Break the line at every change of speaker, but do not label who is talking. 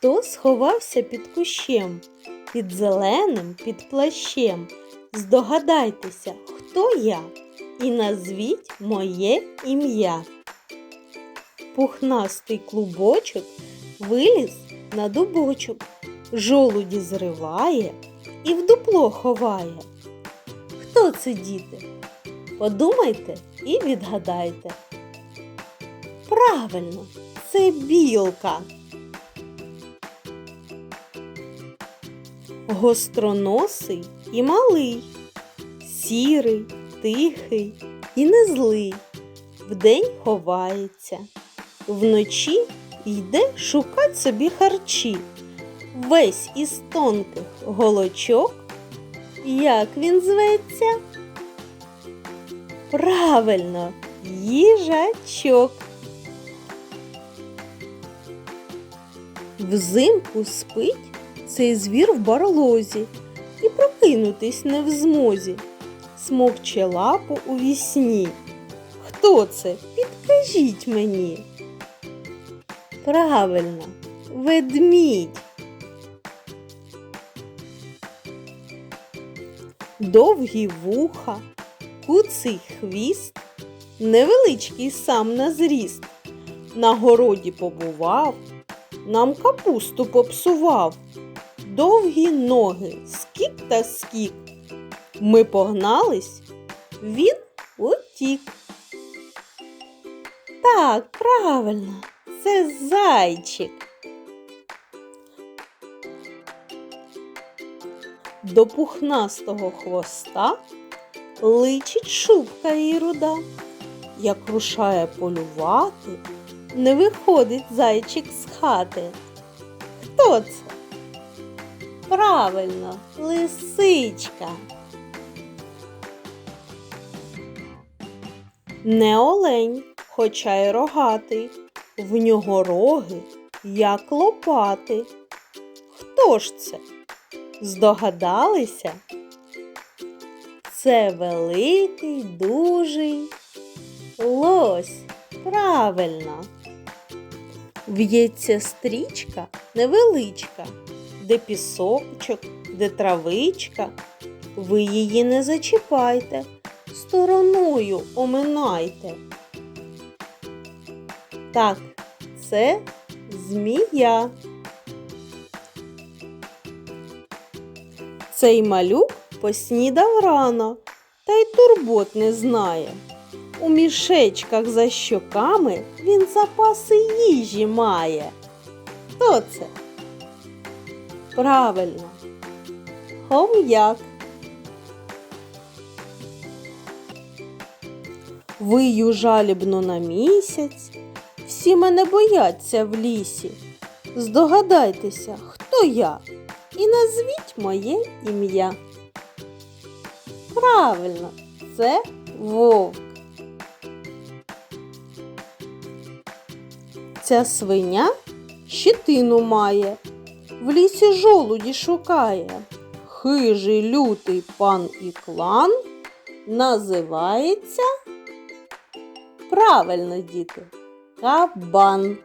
Хто сховався під кущем, під зеленим, під плащем? Здогадайтеся, хто я, і назвіть моє ім'я. Пухнастий клубочок виліз на дубочок, жолуді зриває і в дупло ховає. Хто це діти? Подумайте і відгадайте. Правильно, це білка. Гостроносий і малий, сірий, тихий і не злий. Вдень ховається, вночі йде шукать собі харчі. Весь із тонких голочок. Як він зветься? Правильно, їжачок. Взимку спить цей звір в барлозі і прокинутись не в змозі. Смокче лапу у вісні. Хто це? Підкажіть мені. Правильно, ведмідь. Довгі вуха, куций хвіст, невеличкий сам на зріст. На городі побував, нам капусту попсував. Довгі ноги, скік та скік. Ми погнались, він утік. Так, правильно, це зайчик. До пухнастого хвоста личить шубка і руда. Як рушає полювати, не виходить зайчик з хати. Хто це? Правильно, лисичка. Не олень, хоча й рогатий, в нього роги, як лопати. Хто ж це? Здогадалися? Це великий, дужий лось. Правильно. В'ється стрічка невеличка, де пісочок, де травичка. Ви її не зачіпайте, стороною оминайте. Так, це змія. Цей малюк поснідав рано та й турбот не знає. У мішечках за щоками він запаси їжі має. Хто це? Правильно, хом'як. Вию жалібно на місяць, всі мене бояться в лісі. Здогадайтеся, хто я, і назвіть моє ім'я. Правильно, це вовк. Ця свиня щетину має, в лісі жолуді шукає. Хижий лютий пан і клан називається. Правильно, діти, кабан.